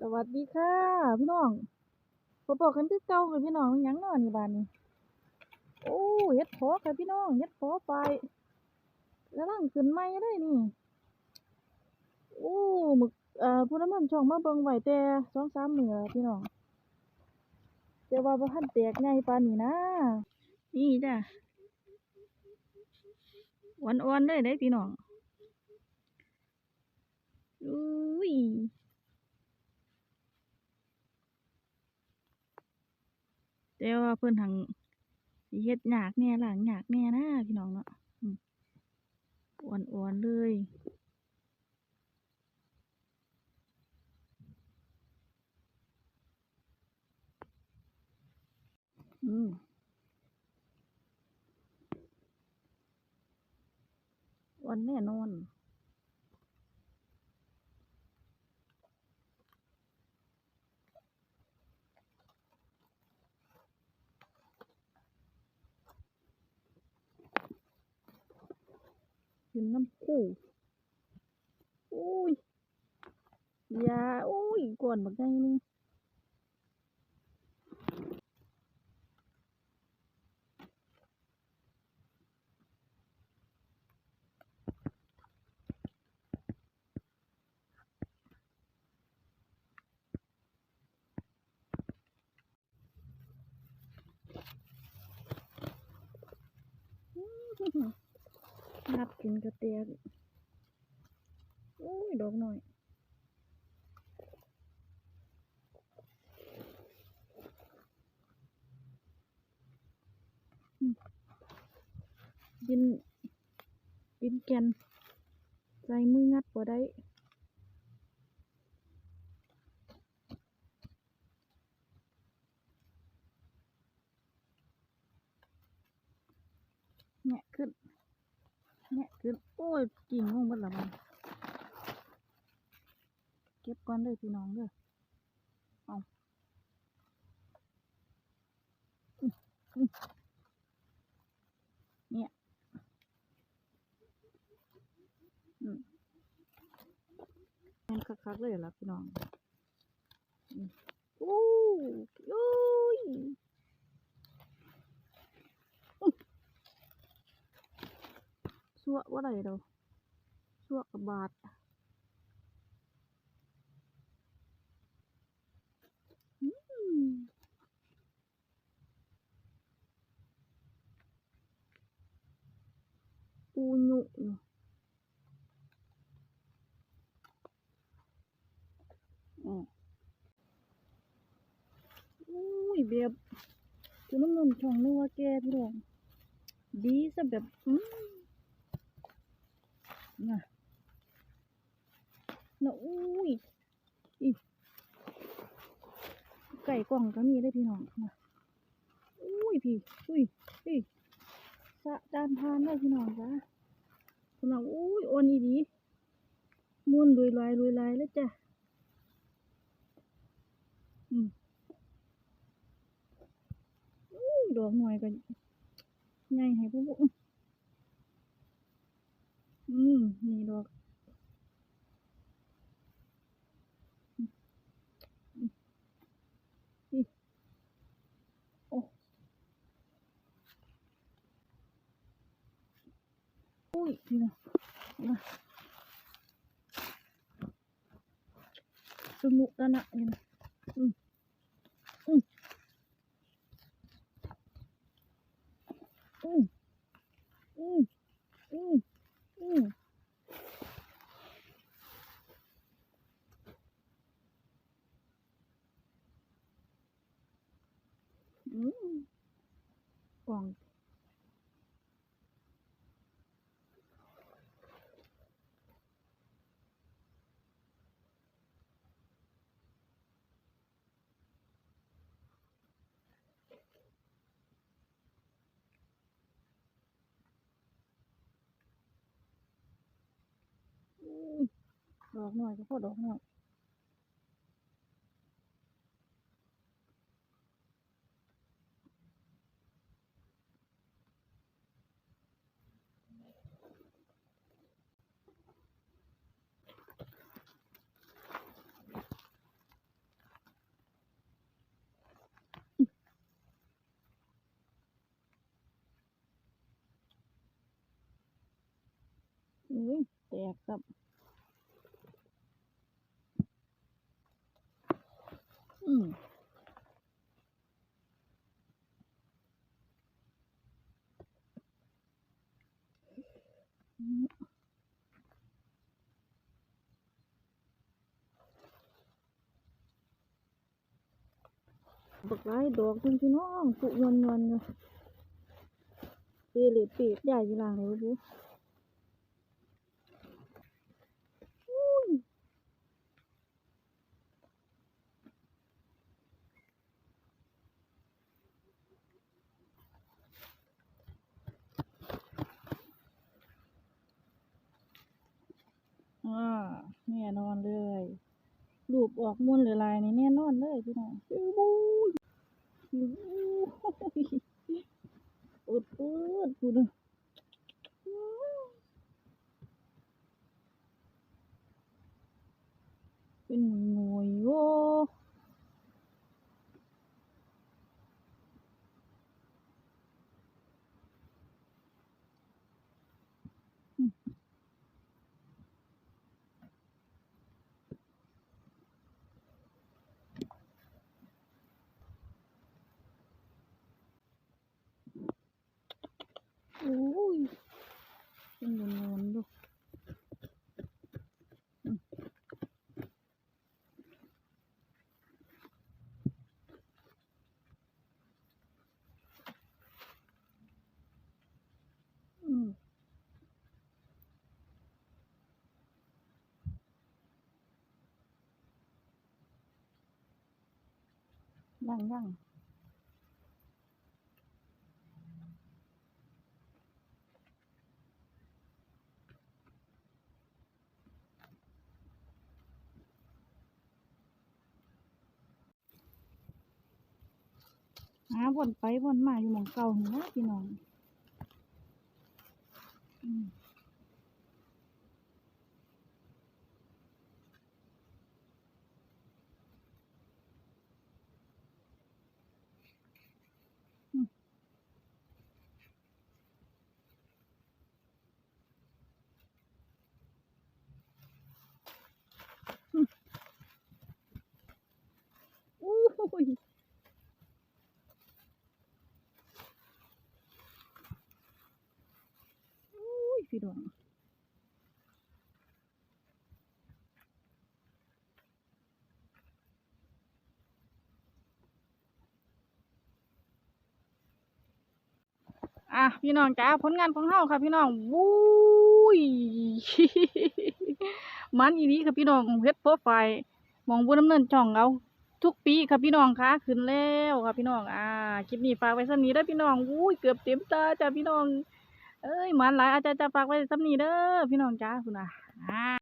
สวัสดีค่ะ พี่น้องพอบอกกันคือเก่าค่ะพี่น้องยังนาะนี่บ้านนี้โอ้เฮ็ดพอค่ะพี่น้องเฮ็ดพอไปกำลังขึ้นใหม่เลยนี่โอ้หมึกเอ่อผู้นำเงินช่องมาเบิ่งไหวแต่2-3มื้อพี่น้องแต่ว่าบ่ทันแตกใหญ่ปานนี้นะ นี่จ้ะอ่อนๆเลยเด้พี่น้องอุ้ย แต่ว่าเพิ่นหังเฮ็ดยากแน่หล้างยากแน่นะพี่น้องเนาะอืมอ่อนๆเลยอืมอ่อนแน่นอน กินน้ำคู่อุ้ยยาอุ้ยก่อนบักใหญ่นึง นับกินกระเตียกอุ้ยดอกหน่อยอืมดินดินแกนใส่มืองัดบ่ได้แงะขึ้น แงะขึ้นโอ้ยกิ่งลงหมดละมันเก็บก่อนเลยพี่น้องเด้อเอาเนี่ยอืมม่นคักๆเลยล่ะพี่น้องอืมอู้ยยอื้อ สั่วว่าไรเราสั่วกับบาดอืมปูหยุอยู่อืมอุ้ยแบบคือน้ำนมช่องนึกว่าแกพี่น้องดีซะแบบ อืม น่ะน่ะอุ้ยอีไก่กล่องก็มีได้พี่น้องน่ะอุ้ยพี่อุ้ยพี่สะจานทานได้พี่น้องจ้ะพี่น้องอุ้ยโอนอีดีมุนลุยลายลุยลายแล้วจ้ะอืมอุ้ยดอกหน่อยก็ใหญ่ให้พวกพวก อืมนี่ดอกโอ้อุ้ยพี่น้องนะสนุกแล้วนะนี่นะอืมอืมอืมอืมอืมอืมอืม กล่องอุ้ย อุ้ยแตกครับอืมบักหลายดอกคุณพี่น้องปุยนยวนๆอยู่เปรเลดเปรดใหญ่ยี่หลังเลยปุ๊อุ้ยอ่าแน่นอนเลยรูปออกม้วนหรือลายในี่แน่นอนเลยพี่น้องอุ้ยอุ้ยอุดอุดอุดเป็นหน่วยโว้อืมอุ้ย เป็นหน่วยๆดูอืมอืมยังยังาวนไปวนมาอยู่หมองเก่านี่นะพี่น้องอืมอืมอืมอุ้ยอุ้ยพี่น้อง อะพี่น้องจ้าผลงานของเฮาค่ะพี่น้องวุ้ยมันอีนี้ค่ะพี่น้องเฮ็ดโปรไฟล์มองบนดำเนินช่องเอาทุกปีค่ะพี่น้องคะขึ้นแล้วค่ะพี่น้องอ่าคลิปนี้ฝากไว้สักนี้เด้พี่น้องวุ้ยเกือบเต็มตาจ้าพี่น้อง เอ้ยมันหลายอาจารย์จะฝากไว้สักนี้เด้อพี่น้องจ้าคุณอะอ่า